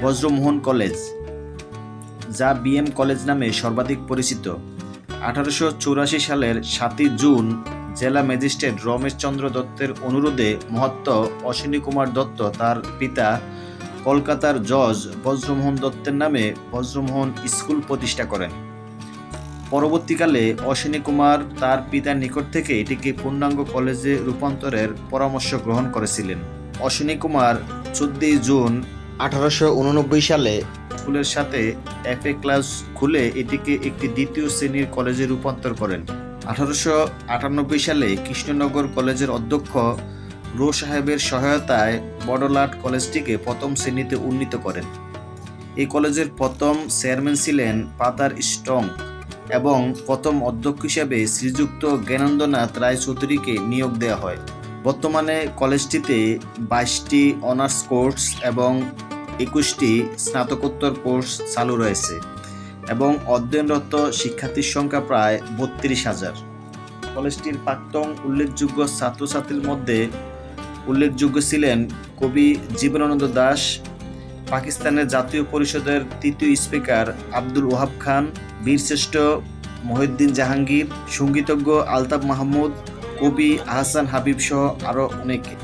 বজ্রমোহন college, যা BM college নামে সর্বাধিক পরিচিত। আঠারোশো চৌরাশি সালের সাতই জুন জেলা ম্যাজিস্ট্রেট রমেশ চন্দ্র দত্তের অনুরোধে মহাত্ম অশ্বিনী কুমার দত্ত তার পিতা কলকাতার জজ বজ্রমোহন দত্তের নামে বজ্রমোহন স্কুল প্রতিষ্ঠা করেন। পরবর্তীকালে অশ্বিনী কুমার তার পিতার নিকট থেকে এটিকে পূর্ণাঙ্গ কলেজে রূপান্তরের পরামর্শ গ্রহণ করেছিলেন। অশ্বিনী কুমার চোদ্দই জুন আঠারোশো উননব্বই সালে স্কুলের সাথে এফএ ক্লাস খুলে এটিকে একটি দ্বিতীয় শ্রেণির কলেজে রূপান্তর করেন। আঠারোশো আটানব্বই সালে কৃষ্ণনগর কলেজের অধ্যক্ষ রো সাহেবের সহায়তায় বড়লাট কলেজটিকে প্রথম শ্রেণীতে উন্নীত করেন। এই কলেজের প্রথম চেয়ারম্যান ছিলেন পাতার স্ট্রং এবং প্রথম অধ্যক্ষ হিসেবে শ্রীযুক্ত জ্ঞানেন্দ্রনাথ রায় চৌধুরীকে নিয়োগ দেওয়া হয়। বর্তমানে কলেজটিতে বাইশটি অনার্স কোর্স এবং একুশটি স্নাতকোত্তর কোর্স চালু রয়েছে এবং অধ্যয়নরত শিক্ষার্থীর সংখ্যা প্রায় বত্রিশ হাজার। কলেজটির প্রাক্তন উল্লেখযোগ্য ছাত্রছাত্রীর মধ্যে উল্লেখযোগ্য ছিলেন কবি জীবনানন্দ দাস, পাকিস্তানের জাতীয় পরিষদের তৃতীয় স্পিকার আব্দুল ওহাব খান, বীরশ্রেষ্ঠ মহিউদ্দিন জাহাঙ্গীর, সঙ্গীতজ্ঞ আলতাফ মাহমুদ কবি আহসান হাবিব সহ আরও অনেকে।